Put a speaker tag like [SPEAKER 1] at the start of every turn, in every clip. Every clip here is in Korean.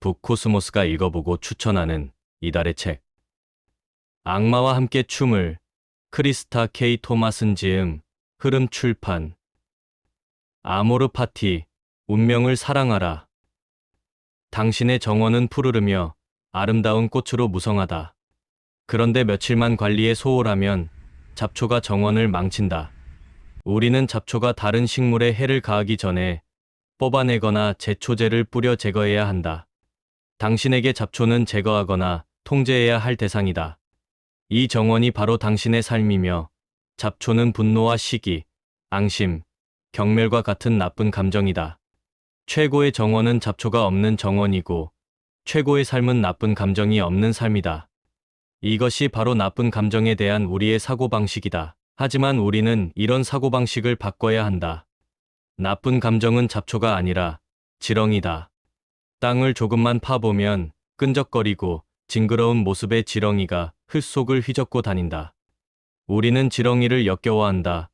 [SPEAKER 1] 북코스모스가 읽어보고 추천하는 이달의 책. 악마와 함께 춤을 크리스타 K 토마슨 지음 흐름 출판 아모르 파티 운명을 사랑하라 당신의 정원은 푸르르며 아름다운 꽃으로 무성하다. 그런데 며칠만 관리에 소홀하면 잡초가 정원을 망친다. 우리는 잡초가 다른 식물에 해를 가하기 전에 뽑아내거나 제초제를 뿌려 제거해야 한다. 당신에게 잡초는 제거하거나 통제해야 할 대상이다. 이 정원이 바로 당신의 삶이며 잡초는 분노와 시기, 앙심, 경멸과 같은 나쁜 감정이다. 최고의 정원은 잡초가 없는 정원이고 최고의 삶은 나쁜 감정이 없는 삶이다. 이것이 바로 나쁜 감정에 대한 우리의 사고방식이다. 하지만 우리는 이런 사고방식을 바꿔야 한다. 나쁜 감정은 잡초가 아니라 지렁이다. 땅을 조금만 파보면 끈적거리고 징그러운 모습의 지렁이가 흙속을 휘젓고 다닌다. 우리는 지렁이를 역겨워한다.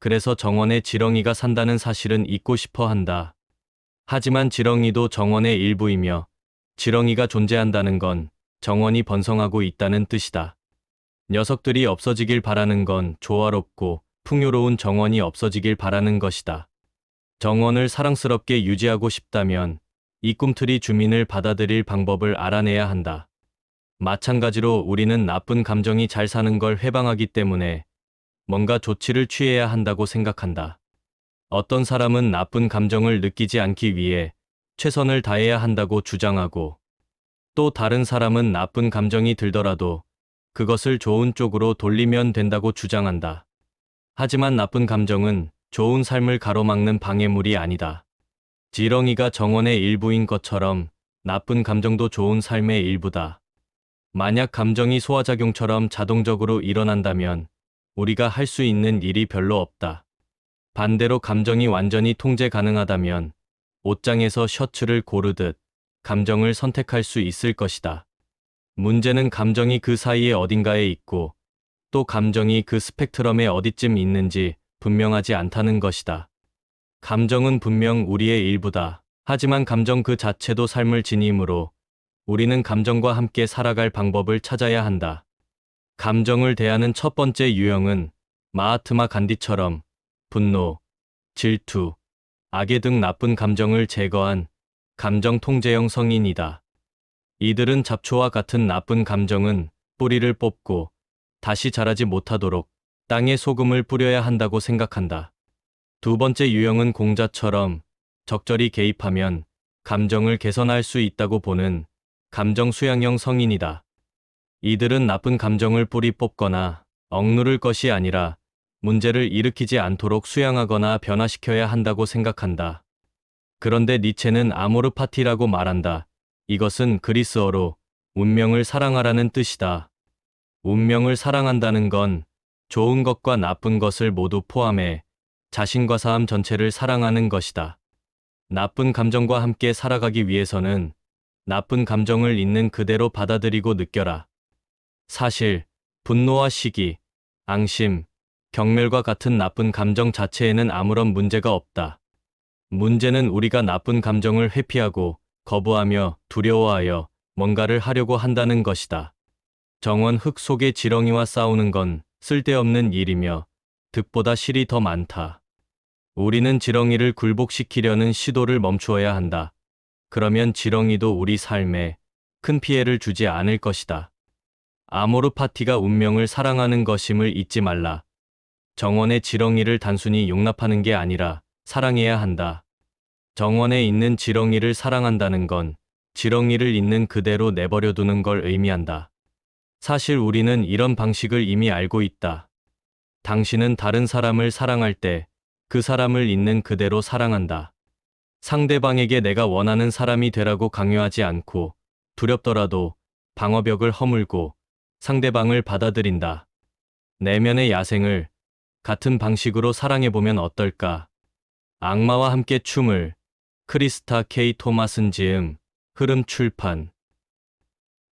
[SPEAKER 1] 그래서 정원에 지렁이가 산다는 사실은 잊고 싶어 한다. 하지만 지렁이도 정원의 일부이며 지렁이가 존재한다는 건 정원이 번성하고 있다는 뜻이다. 녀석들이 없어지길 바라는 건 조화롭고 풍요로운 정원이 없어지길 바라는 것이다. 정원을 사랑스럽게 유지하고 싶다면 이 꿈틀이 주민을 받아들일 방법을 알아내야 한다. 마찬가지로 우리는 나쁜 감정이 잘 사는 걸 회방하기 때문에 뭔가 조치를 취해야 한다고 생각한다. 어떤 사람은 나쁜 감정을 느끼지 않기 위해 최선을 다해야 한다고 주장하고 또 다른 사람은 나쁜 감정이 들더라도 그것을 좋은 쪽으로 돌리면 된다고 주장한다. 하지만 나쁜 감정은 좋은 삶을 가로막는 방해물이 아니다. 지렁이가 정원의 일부인 것처럼 나쁜 감정도 좋은 삶의 일부다. 만약 감정이 소화작용처럼 자동적으로 일어난다면 우리가 할 수 있는 일이 별로 없다. 반대로 감정이 완전히 통제 가능하다면 옷장에서 셔츠를 고르듯 감정을 선택할 수 있을 것이다. 문제는 감정이 그 사이에 어딘가에 있고 또 감정이 그 스펙트럼에 어디쯤 있는지 분명하지 않다는 것이다. 감정은 분명 우리의 일부다. 하지만 감정 그 자체도 삶을 지니므로 우리는 감정과 함께 살아갈 방법을 찾아야 한다. 감정을 대하는 첫 번째 유형은 마하트마 간디처럼 분노, 질투, 악의 등 나쁜 감정을 제거한 감정 통제형 성인이다. 이들은 잡초와 같은 나쁜 감정은 뿌리를 뽑고 다시 자라지 못하도록 땅에 소금을 뿌려야 한다고 생각한다. 두 번째 유형은 공자처럼 적절히 개입하면 감정을 개선할 수 있다고 보는 감정 수양형 성인이다. 이들은 나쁜 감정을 뿌리 뽑거나 억누를 것이 아니라 문제를 일으키지 않도록 수양하거나 변화시켜야 한다고 생각한다. 그런데 니체는 아모르 파티라고 말한다. 이것은 그리스어로 운명을 사랑하라는 뜻이다. 운명을 사랑한다는 건 좋은 것과 나쁜 것을 모두 포함해 자신과 삶 전체를 사랑하는 것이다. 나쁜 감정과 함께 살아가기 위해서는 나쁜 감정을 있는 그대로 받아들이고 느껴라. 사실, 분노와 시기, 앙심, 경멸과 같은 나쁜 감정 자체에는 아무런 문제가 없다. 문제는 우리가 나쁜 감정을 회피하고 거부하며 두려워하여 뭔가를 하려고 한다는 것이다. 정원 흙 속의 지렁이와 싸우는 건 쓸데없는 일이며 득보다 실이 더 많다. 우리는 지렁이를 굴복시키려는 시도를 멈추어야 한다. 그러면 지렁이도 우리 삶에 큰 피해를 주지 않을 것이다. 아모르 파티가 운명을 사랑하는 것임을 잊지 말라. 정원의 지렁이를 단순히 용납하는 게 아니라 사랑해야 한다. 정원에 있는 지렁이를 사랑한다는 건 지렁이를 있는 그대로 내버려 두는 걸 의미한다. 사실 우리는 이런 방식을 이미 알고 있다. 당신은 다른 사람을 사랑할 때 그 사람을 있는 그대로 사랑한다. 상대방에게 내가 원하는 사람이 되라고 강요하지 않고 두렵더라도 방어벽을 허물고 상대방을 받아들인다. 내면의 야생을 같은 방식으로 사랑해보면 어떨까? 악마와 함께 춤을 크리스타 K 토마슨 지음 흐름 출판